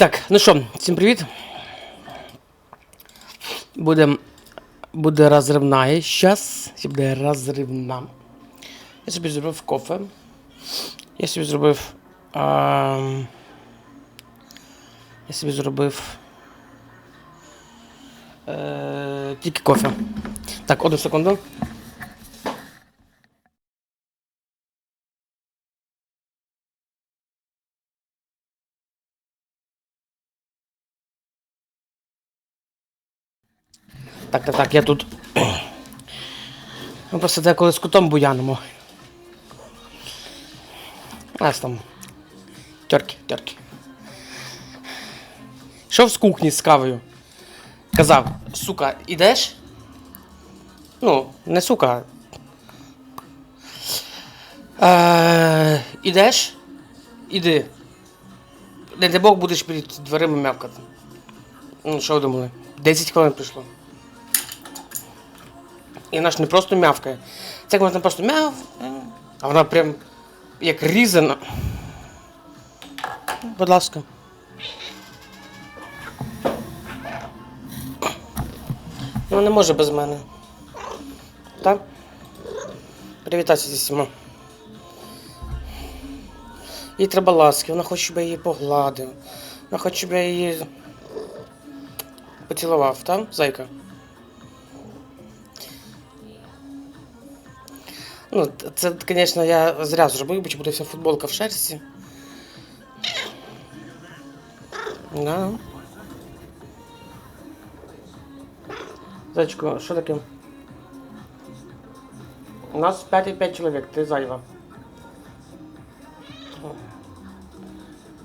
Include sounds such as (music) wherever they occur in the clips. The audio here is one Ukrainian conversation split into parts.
Так, ну що, всім привіт. Буде, буде розривна зараз. Буде розривна. Я собі зробив кофе. Я собі зробив. А, я собі зробив. Е, тільки кофе. Так, одну секунду. Так, так, так, я тут. Ми просто деколи з кутом буянимо. У нас там. Терки, терки. Йшов з кухні з кавою. Казав, сука, ідеш? Ну, не сука. Е, ідеш? Іди. Не дай Бог будеш перед дверима мявкати. Ну, що ви думали? 10 хвилин прийшло. І вона ж не просто мявкає. Це як можна просто мяв, а вона прям як різана. Будь ласка. Ну не може без мене. Так? Привітайся зі всіма. Їй треба ласки, вона хоче, щоб я її погладив. Вона хоче, щоб я її поцілував, так, зайка? Ну, це, звісно, я зря зробив, бо чи буде вся футболка в шерсті. Да. Зайчко, що таке? У нас 5,5 чоловік, ти зайва.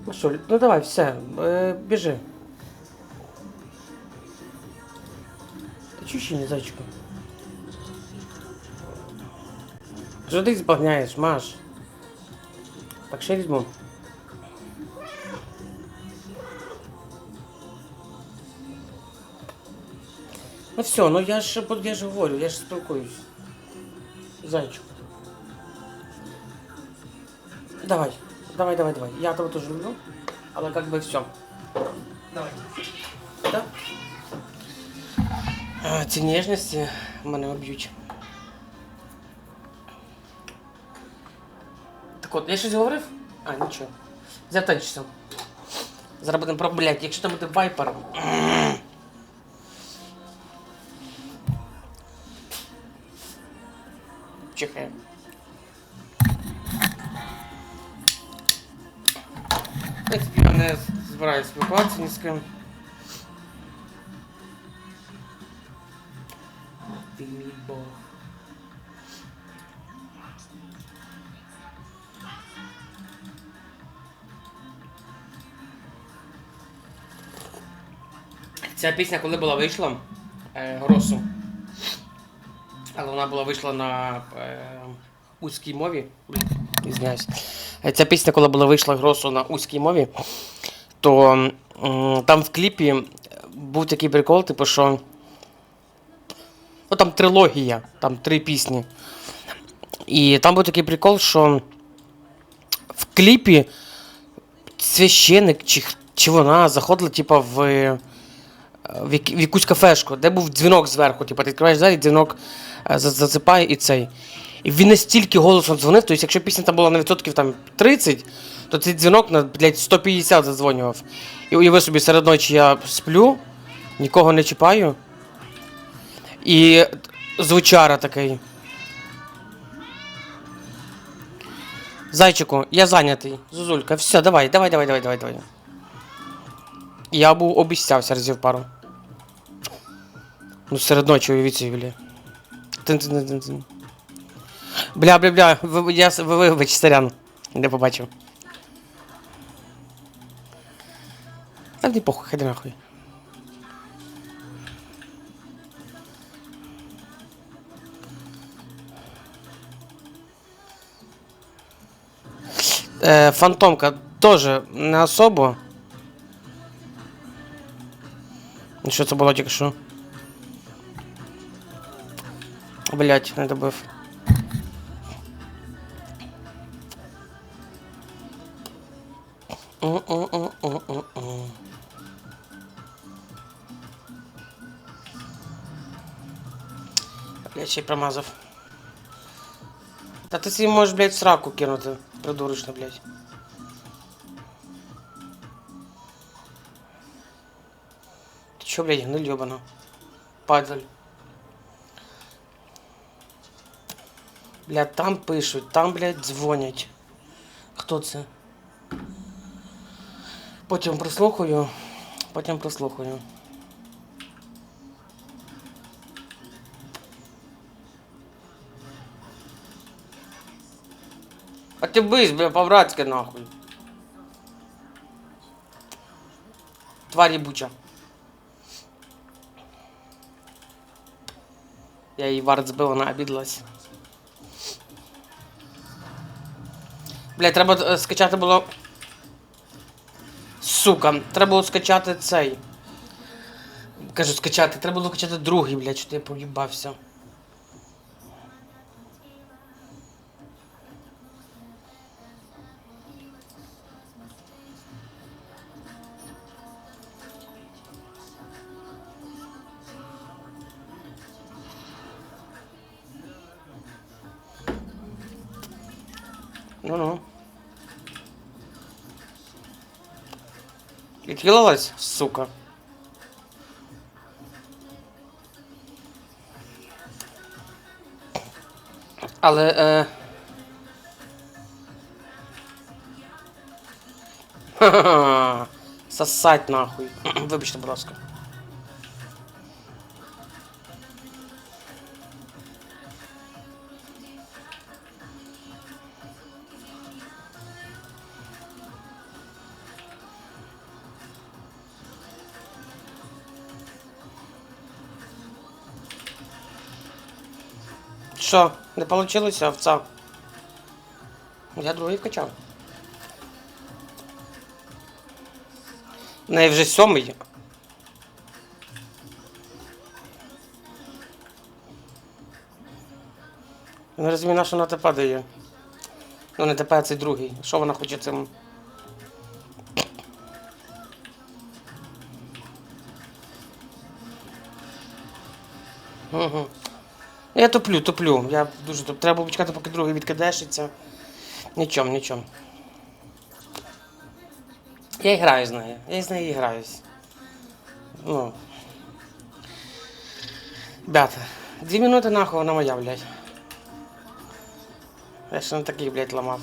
Ну що, ну давай, все, е, біжи. Ти чуєш не, зайчко? Що ти збагняєш, Маш? Так ще візьму. Ну все, ну я ж я ж говорю, я ж спілкуюсь. Зайчик. Давай, давай, давай, давай. Я тебе тоже люблю, але как бы все. Давай. Да? А, ці ніжності мене об'ють. Так от, я щось говорив? А, нічого. Затанчився. Зараз будемо про, блядь, якщо там буде вайпер. Чихає. В принципі, я не збираюся спілкуватися ні з ким. Ця пісня, коли була вийшла, е, Гросу. Але вона була вийшла на е, узькій мові. Ізвиняюсь. Е, Ця пісня, коли була вийшла Гросу на узькій мові, то м, там в кліпі був такий прикол, типу, що. Ну там трилогія, там три пісні. І там був такий прикол, що в кліпі священник чи, чи вона заходила, типу, в, е, в, як- в якусь кафешку, де був дзвінок зверху. Типу, ти відкриваєш двері, дзвінок е, засипає і цей. І він настільки голосом дзвонив, тобто, якщо пісня там була на відсотків там 30, то цей дзвінок на блядь, 150 задзвонював. І уяви собі, серед ночі я сплю, нікого не чіпаю. І звучара такий. Зайчику, я зайнятий. Зузулька, все, давай, давай, давай, давай, давай, давай. Я був обіцявся разів пару. Ну, серед ночі уявіть бля. Бля, бля, бля, я с- ви- вибач, сорян. Не побачив. А не похуй, ходи нахуй. Е, фантомка теж не особо. Ну, Що це було тільки що? блядь, надо добив. О-о-о-о-о-о. Блядь, ще й промазав. Та ти свій можеш, блядь, сраку кинути. Придурочно, блядь. Ти чо, блядь, гниль, ёбана? Падаль. Блядь, там пишуть, там, блядь, дзвонять. Хто це? Потім прослухаю. Потім прослухаю. А ти бись, бля, по-братськи нахуй. Тварь ебуча. Я її варт збив, вона обідалась. Бля, треба е, скачати було. Сука, треба було скачати цей. Кажу, скачати, треба було скачати другий, блядь, що ти поїбався. Відхилилась, сука. Але. Е... (laughs) Сосать нахуй. (clears throat) Вибачте, будь ласка. Що, не получилося овца? Я другий вкачав. В неї вже сьомий. Не розумію, на що вона ТП дає. Ну не а цей другий. Що вона хоче цим? Я топлю, топлю. Я дуже туп. Треба почекати, поки другий відкидешиться. Нічом, нічом. Я і граю з нею. Я з нею і граюсь. Ну. Ребята, дві минути нахуй вона моя, блядь. Я ще не таких, блядь, ламав.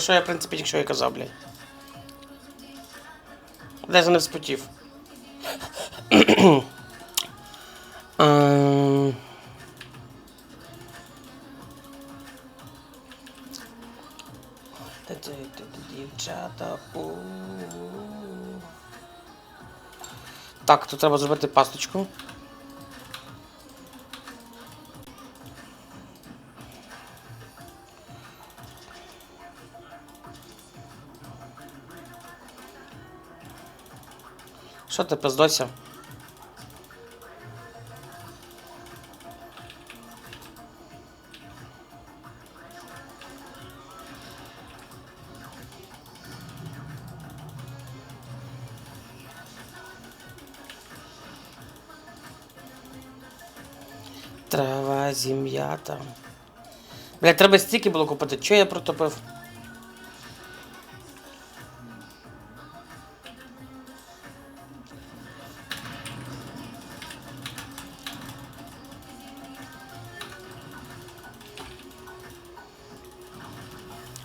Про що я, в принципі, якщо і казав, блядь. Де не вспотів. (clears throat) Ем. Та-та-та-та, Дівчата. Так, тут треба зробити пасточку. Що ти пиздося? Трава, зім'ята. Блядь, треба стільки було купити. Чого я протопив?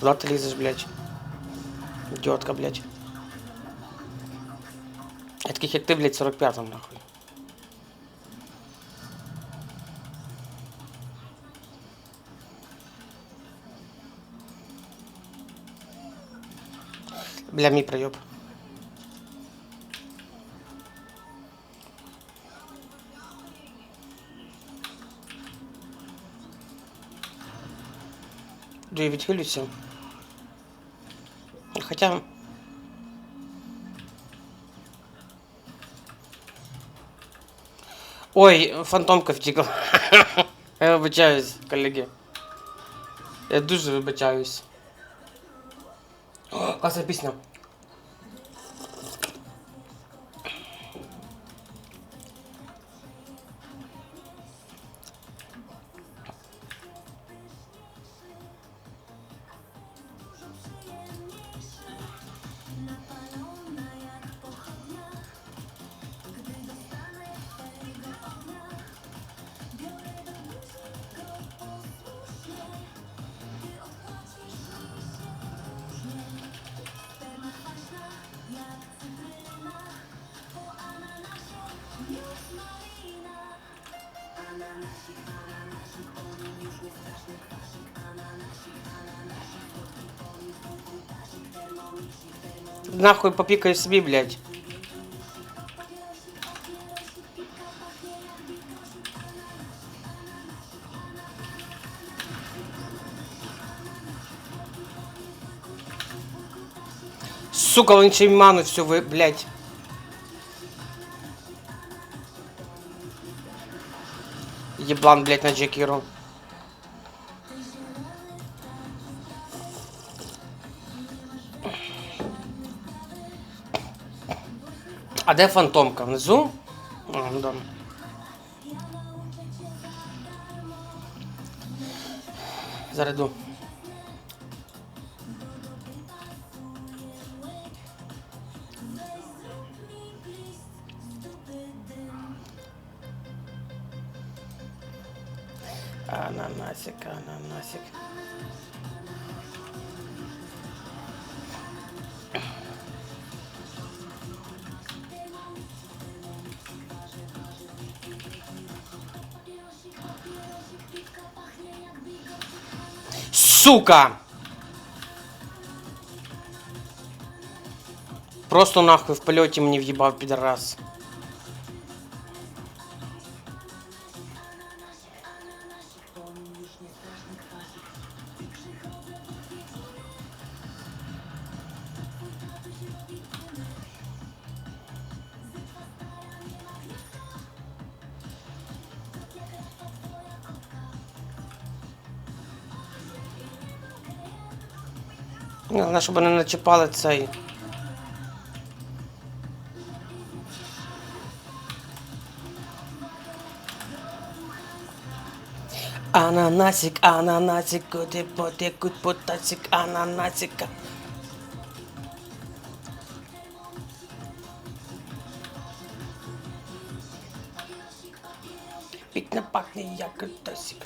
Куда ты лезешь, блядь? Идиотка, блядь. Я таких, як ти, блядь, 45-м, нахуй. Бля, мій проеб. Да я хотя... Ой, фантомка втікла. (laughs) Я вибачаюсь, колеги. Я дуже вибачаюсь. О, класна пісня. Нахуй попікаю собі, блядь. Сука, он ще й ману всю ви, блядь. Еблан, блядь, на Джекиру. Де фантомка? Внизу? О, да. Зараз Сука! Просто нахуй в полете мне въебал пидорас. Головне, щоб вони не чіпали цей. Ананасик, ананасик, куди потекуть потасик, ананасика. Пікне пахне як тосик.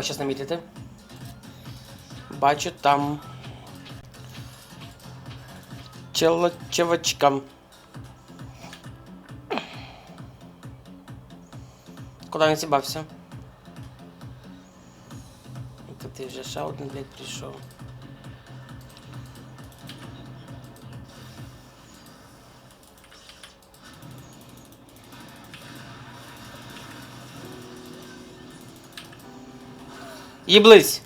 Треба щас намітити. Бачу там. Челочевочка. Куди він зібався? Та ти вже ще один, блядь, прийшов. Їблись!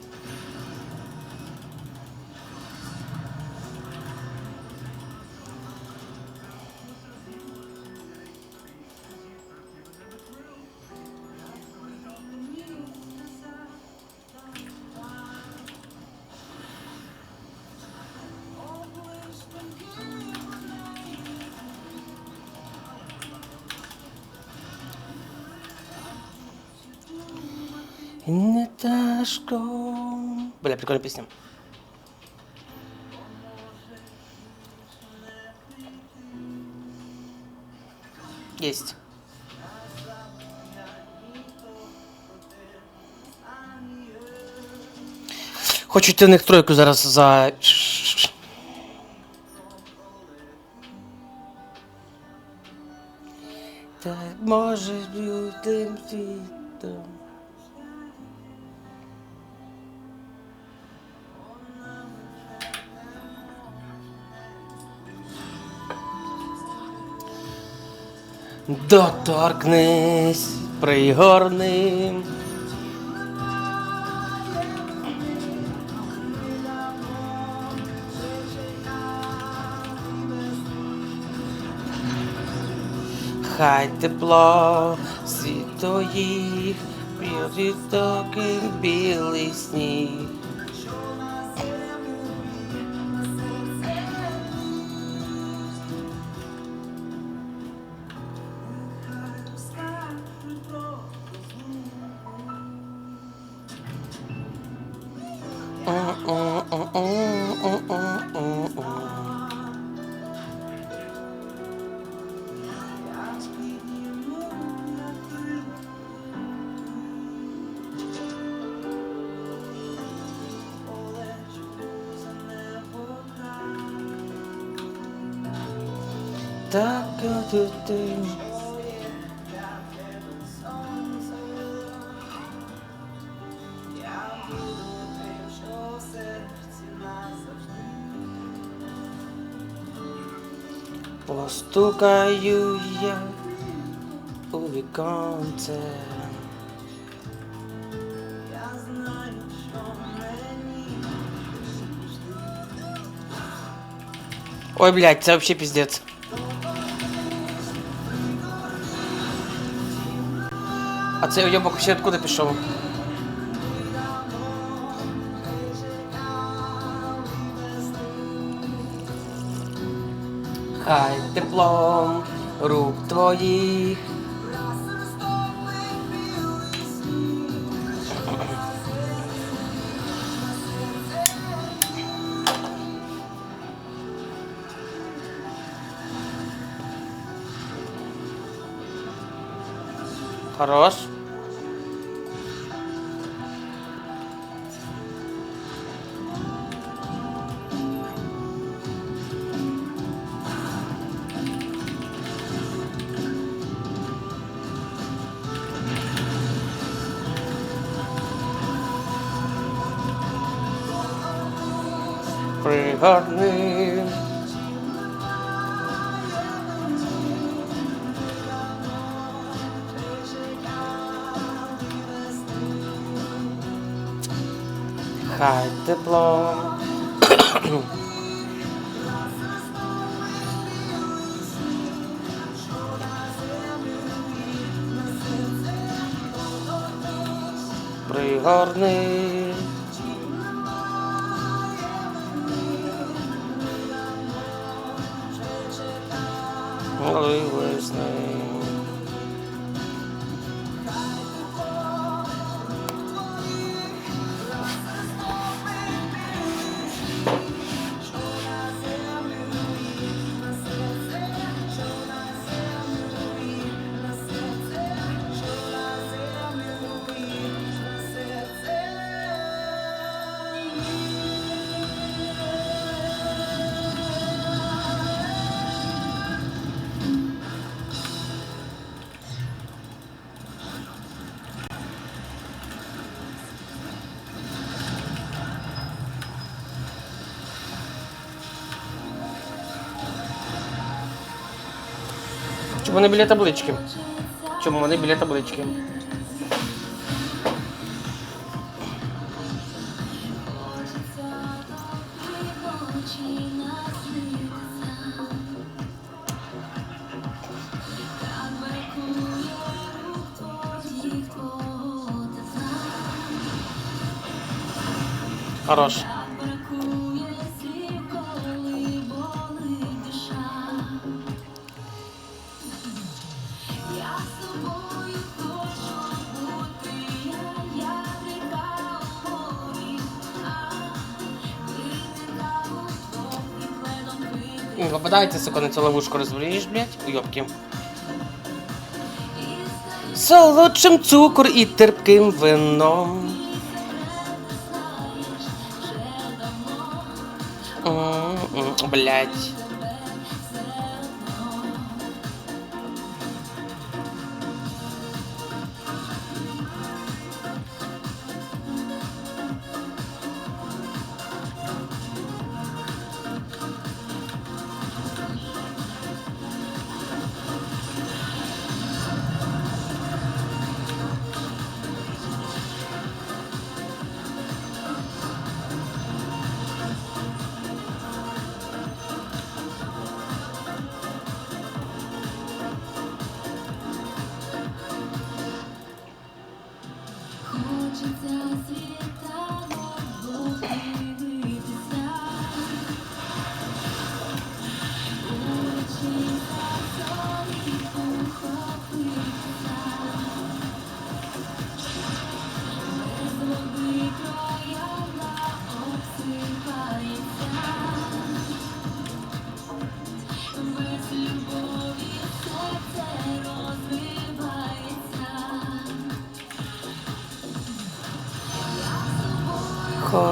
Есть. Хочу йти в них тройку зараз за. Так може бути світом. Доторкнись, пригорни. Хай тепло світоїх, білий білий сніг. Постукаю я у віконце. Ой, блядь, це вообще пиздец. А цей уйобок вообще откуда пішов? Хай теплом рук твоїх. Хорош. Пригорни. Хай тепло. Пригорни. Holy was name. Вони біля таблички? Чому вони біля таблички? Хорош. Попадайте, сука, на цю ловушку розберіш, блядь, уйобки. Солодшим цукор і терпким вином. М-м,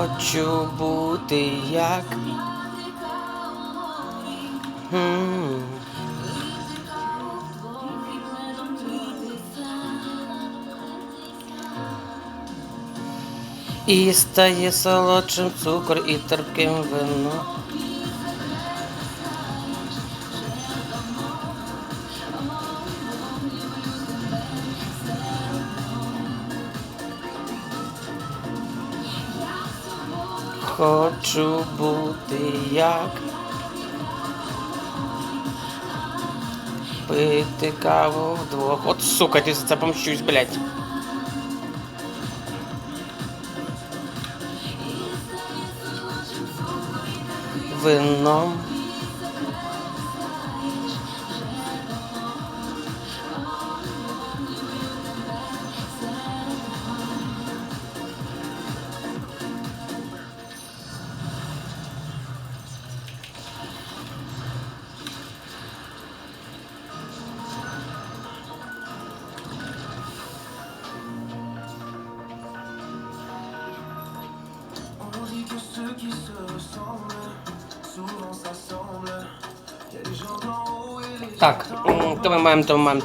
Хочу бути як. Вдвох і. Стає солодшим цукор і терпким вино. Хочу бути як. Пити каву вдвох. От сука, ти за це помщусь, блядь. Вином.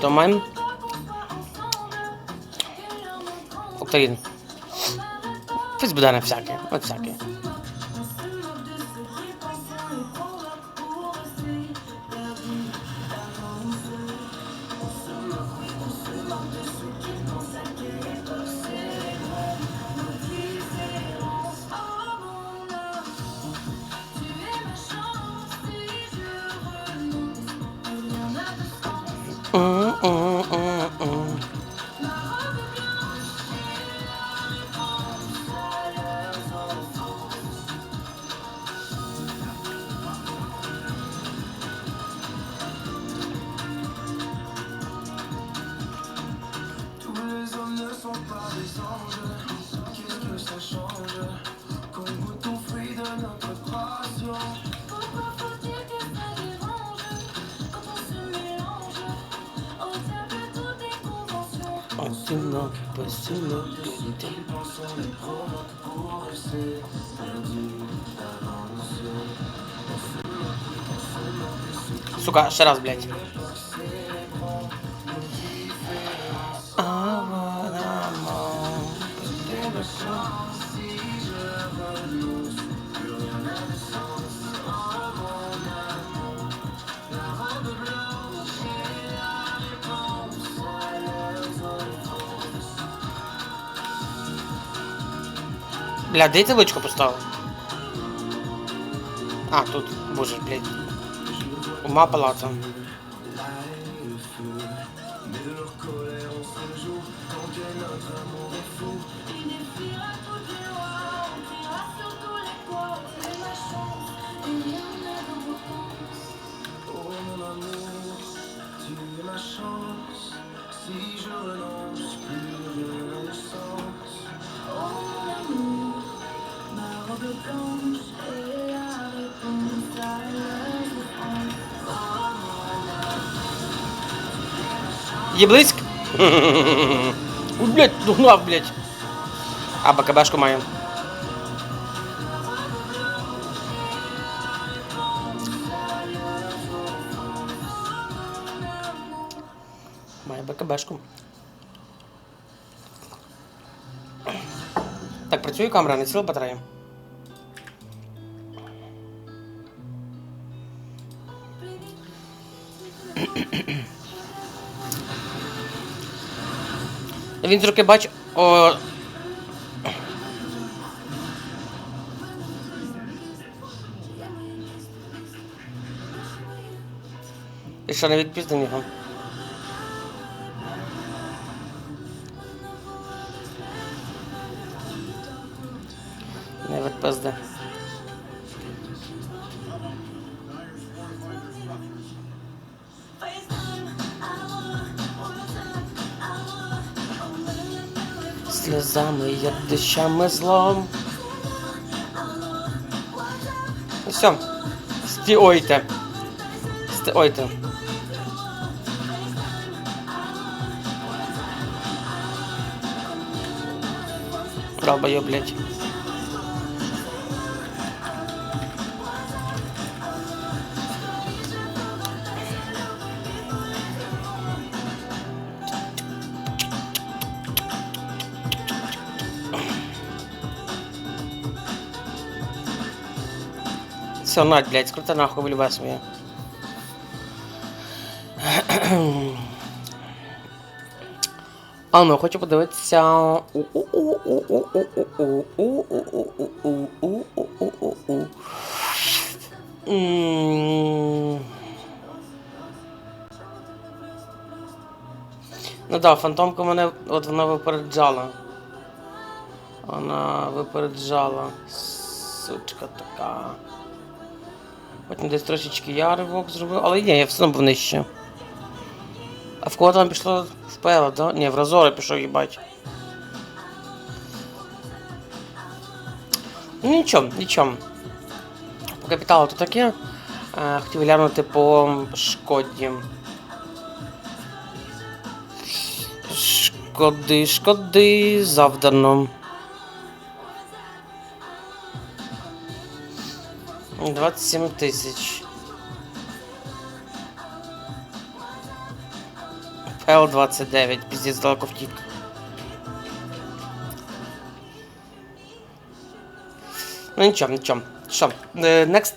Маємо. Повторін. Фіз буде на всяке, от всяке. Pour rester Сука, ще раз, блядь. Бля, де ти табличку поставив? А, тут, боже, блядь. Ума палацом. Є близьк? (laughs) У, блядь, дугнав. А, бакабашку маю. Маю бакабашку. Так, працює камера, не ціла (coughs) (coughs) батарея. Він трохи бач. О... І що не відпіздив його? Сльозами, як дощами злом. Ну все. Стіойте. Стіойте. Долбоёб, блядь. Все, блядь, скрута нахуй вилюбай своє. А ну, хочу подивитися. Ну да, фантомка мене от вона випереджала. Вона випереджала. Сучка така. Потім десь трошечки я ривок зробив, але ні, я все одно був нижче. А в кого там пішло в Пела, да? Ні, в Разора пішов їбать. Ну нічого, нічого. По капіталу то таке. Е, хотів глянути по шкоді. Шкоди, шкоди, завдано. 27 тисяч. Пел 29, піздець далеко втік. Ну нічого, нічого. Що, е, next?